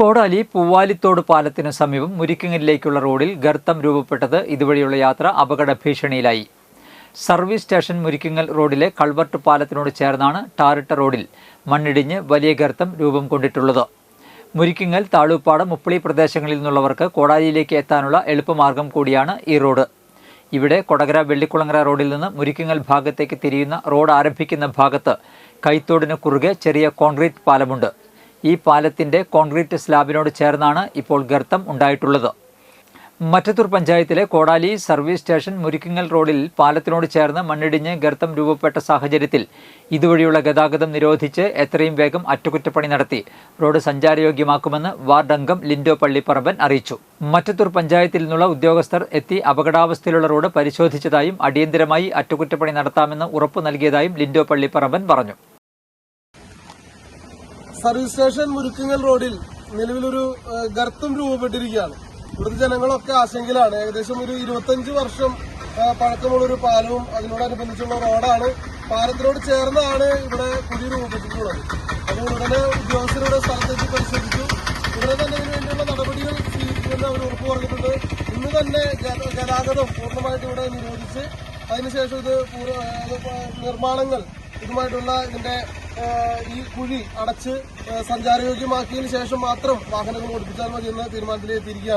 കോടാലി പൂവാലിത്തോട് പാലത്തിനു സമീപം മുരിക്കുങ്ങലിലേക്കുള്ള റോഡിൽ ഗർത്തം രൂപപ്പെട്ടത് ഇതുവഴിയുള്ള യാത്ര അപകട ഭീഷണിയിലായി. സർവീസ് സ്റ്റേഷൻ മുരിക്കുങ്ങൽ റോഡിലെ കൾവർട്ട് പാലത്തിനോട് ചേർന്നാണ് ടാറിട്ട റോഡിൽ മണ്ണിടിഞ്ഞ് വലിയ ഗർത്തം രൂപം കൊണ്ടിട്ടുള്ളത്. മുരിക്കുങ്ങൽ താഴൂപ്പാടം മുപ്പളി പ്രദേശങ്ങളിൽ നിന്നുള്ളവർക്ക് കോടാലിയിലേക്ക് എത്താനുള്ള എളുപ്പമാർഗം കൂടിയാണ് ഈ റോഡ്. ഇവിടെ കൊടകര വെള്ളിക്കുളങ്ങര റോഡിൽ നിന്ന് മുരിക്കുങ്ങൽ ഭാഗത്തേക്ക് തിരിയുന്ന റോഡ് ആരംഭിക്കുന്ന ഭാഗത്ത് കൈത്തോടിന് കുറുകെ ചെറിയ കോൺക്രീറ്റ് പാലമുണ്ട്. ഈ പാലത്തിന്റെ കോൺക്രീറ്റ് സ്ലാബിനോട് ചേർന്നാണ് ഇപ്പോൾ ഗർത്തം ഉണ്ടായിട്ടുള്ളത്. മറ്റത്തൂർ പഞ്ചായത്തിലെ കോടാലി സർവീസ് സ്റ്റേഷൻ മുരിക്കിങ്ങൽ റോഡിൽ പാലത്തിനോട് ചേർന്ന് മണ്ണിടിഞ്ഞ് ഗർത്തം രൂപപ്പെട്ട സാഹചര്യത്തിൽ ഇതുവഴിയുള്ള ഗതാഗതം നിരോധിച്ച് എത്രയും വേഗം അറ്റകുറ്റപ്പണി നടത്തി. റോഡ് സഞ്ചാരയോഗ്യമാക്കുമെന്ന് വാർഡ് അംഗം ലിൻഡോ പള്ളിപ്പറമ്പൻ അറിയിച്ചു. മറ്റത്തൂർ പഞ്ചായത്തിൽ നിന്നുള്ള ഉദ്യോഗസ്ഥർ എത്തി അപകടാവസ്ഥയിലുള്ള റോഡ് പരിശോധിച്ചതായും അടിയന്തരമായി അറ്റകുറ്റപ്പണി നടത്താമെന്ന് ഉറപ്പു നൽകിയതായും ലിൻഡോ പള്ളിപ്പറമ്പൻ പറഞ്ഞു. സർവീസ് സ്റ്റേഷൻ മുരുക്കുങ്ങൽ റോഡിൽ നിലവിലൊരു ഗർത്തം രൂപപ്പെട്ടിരിക്കുകയാണ്. ഇവിടുത്തെ ജനങ്ങളൊക്കെ ആശങ്കയിലാണ്. ഏകദേശം ഒരു ഇരുപത്തഞ്ച് വർഷം പഴക്കമുള്ളൊരു പാലവും അതിനോടനുബന്ധിച്ചുള്ള റോഡാണ്. പാലത്തിനോട് ചേർന്നാണ് ഇവിടെ കുഴി രൂപപ്പെട്ടിട്ടുള്ളത് അപ്പോൾ ഉടനെ ഉദ്യോഗസ്ഥരുടെ സ്ഥലത്തേക്ക് പരിശോധിച്ചു. ഉടനെ തന്നെ ഇതിനു വേണ്ടിയുള്ള നടപടികൾ സ്വീകരിക്കുമെന്ന് അവർ ഉറപ്പു പറഞ്ഞിട്ടുണ്ട് ഇന്ന് തന്നെ ഗതാഗതം പൂർണമായിട്ട് ഇവിടെ നിരോധിച്ച് അതിനുശേഷം ഇത് നിർമ്മാണങ്ങൾ ഇതുമായിട്ടുള്ള ഇതിന്റെ ഈ കുഴി അടച്ച് സഞ്ചാരയോഗ്യമാക്കിയതിനു ശേഷം മാത്രം വാഹനങ്ങൾ ഓടിപ്പിച്ചാൽ മതി എന്ന തീരുമാനത്തിലെത്തിയിരിക്കുകയാണ്.